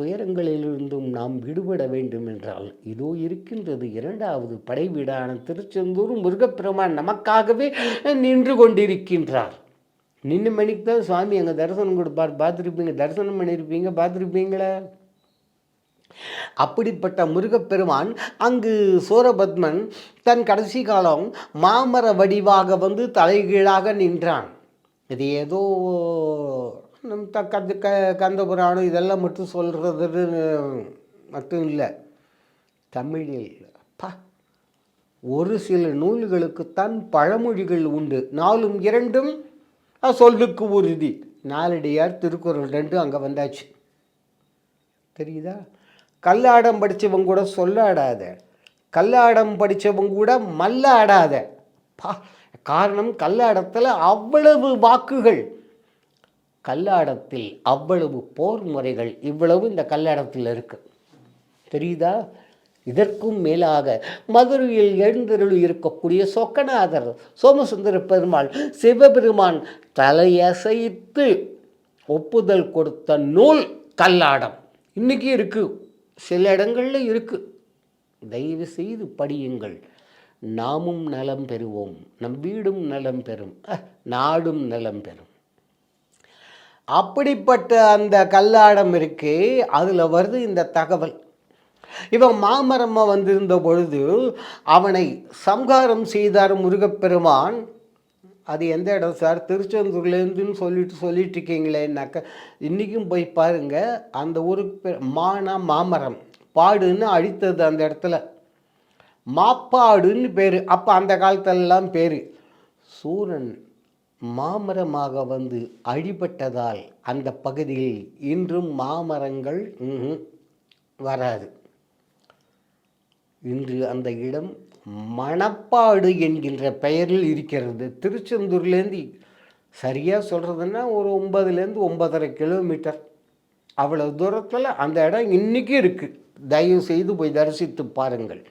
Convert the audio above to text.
துயரங்களிலிருந்தும் நாம் விடுபட வேண்டும் என்றால் இதோ இருக்கின்றது இரண்டாவது படைவீடான திருச்செந்தூர் முருகப்பெருமான் நமக்காகவே நின்று கொண்டிருக்கின்றார். நின்று மணிக்கு தான் சுவாமி அங்கே தரிசனம் கொடுப்பார். பார்த்துருப்பீங்க தரிசனம் பண்ணியிருப்பீங்க பார்த்துருப்பீங்களே? அப்படிப்பட்ட முருகப்பெருமான் அங்கு சூரபத்மன் தன் கடைசி காலம் மாமர வடிவாக வந்து தலைகீழாக நின்றான். இது ஏதோ நம் த கந்த க கந்த புராணம் இதெல்லாம் மட்டும் சொல்கிறது மட்டும் இல்லை. தமிழில் பா ஒரு சில நூல்களுக்குத்தான் பழமொழிகள் உண்டு. நாலும் இரண்டும் சொல்லுக்கு உறுதி. நாலடியார் திருக்குறள் ரெண்டு அங்கே வந்தாச்சு. தெரியுதா? கல்லாடம் படித்தவங்க கூட சொல்லாடாத. கல்லாடம் படித்தவங்க கூட மல்லாடாத. பா காரணம் கல்லாடத்தில் அவ்வளவு வாக்குகள். கல்லாடத்தில் அவ்வளவு போர் முறைகள் இவ்வளவு இந்த கல்லாடத்தில் இருக்கு. தெரியுதா? இதற்கும் மேலாக மதுரையில் எழுந்தருள் இருக்கக்கூடிய சொக்கநாதர் சோமசுந்தர பெருமாள் சிவபெருமான் தலையசைத்து ஒப்புதல் கொடுத்த நூல் கல்லாடம். இன்னைக்கு இருக்கு. சில இடங்களில் இருக்கு. தயவு செய்து படியுங்கள். நாமும் நலம் பெறுவோம். நம் வீடும் நலம் பெறும். நாடும் நலம் பெறும். அப்படிப்பட்ட அந்த கல்லாடம் இருக்கு அதில் வருது இந்த தகவல். இவன் மாமரம்மா வந்திருந்த பொழுது அவனை சம்ஹாரம் செய்தார் முருகப்பெருமான். அது எந்த இடம் சார்? திருச்செந்தூர்லேருந்துன்னு சொல்லிட்டு சொல்லிட்டு இருக்கீங்களேன்னாக்க இன்றைக்கும் போய் பாருங்க அந்த ஊருக்கு மானா மாமரம். பாடுன்னு அழித்தது அந்த இடத்துல. மாப்பாடுன்னு பேர். அப்போ அந்த காலத்திலலாம் பேர். சூரன். மாமரமாக வந்து அழிபட்டதால் அந்த பகுதியில் இன்றும் மாமரங்கள் வராது. இன்று அந்த இடம் மணப்பாடு என்கின்ற பெயரில் இருக்கிறது. திருச்செந்தூர்லேருந்து சரியாக சொல்கிறதுன்னா ஒரு ஒன்பதுலேருந்து ஒன்பதரை கிலோமீட்டர். அவ்வளோ தூரத்தில் அந்த இடம் இன்றைக்கி இருக்குது தயவு செய்து போய் தரிசித்து பாருங்கள்.